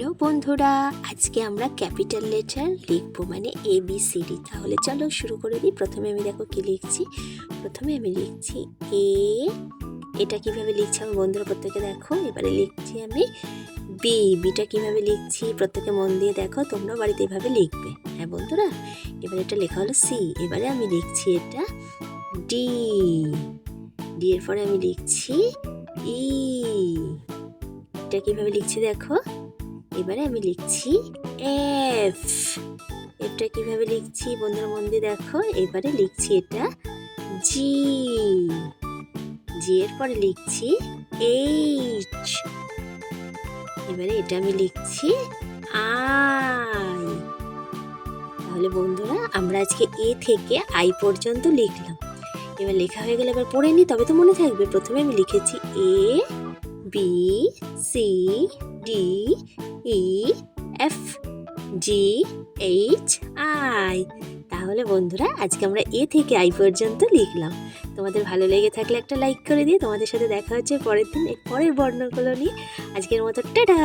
Hello বন্ধুরা, আজকে আমরা ক্যাপিটাল লেটার লিখব মানে এ বি সি ডি তাহলে চলো শুরু করে দিই। প্রথমে আমি দেখো কি লিখছি। প্রথমে আমি লিখছি এ এটা কীভাবে লিখছি আমার বন্ধুরা প্রত্যেকে দেখো। এবারে লিখছি আমি বি বিটা কীভাবে লিখছি প্রত্যেকে মন দিয়ে দেখো, তোমরা বাড়িতে এভাবে লিখবে। হ্যাঁ বন্ধুরা, এবারে এটা লেখা হলো সি এবারে আমি লিখছি এটা ডি ডি এর পরে আমি লিখছি ই এটা কীভাবে লিখছি দেখো? এবারে আমি লিখছি এফ এটা কীভাবে লিখছি? বন্ধুরা মন দিয়ে দেখো। এবারে লিখছি এটা জি জি এর পরে লিখছি এইচ এবারে এটা আমি লিখছি আই তাহলে বন্ধুরা, আমরা আজকে এ থেকে আই পর্যন্ত লিখলাম। এবার লেখা হয়ে গেলে এবার পড়ে নিই, তবে তো মনে থাকবে। প্রথমে আমি লিখেছি A B C D F G H I তাহলে বন্ধুরা, আজকে আমরা এ থেকে আই পর্যন্ত লিখলাম। তোমাদের ভালো লেগে থাকলে একটা লাইক করে দিয়ে তোমাদের সাথে দেখা হচ্ছে পরের দিন পরের বর্ণগুলো নিয়ে। আজকের মতো, টাটা!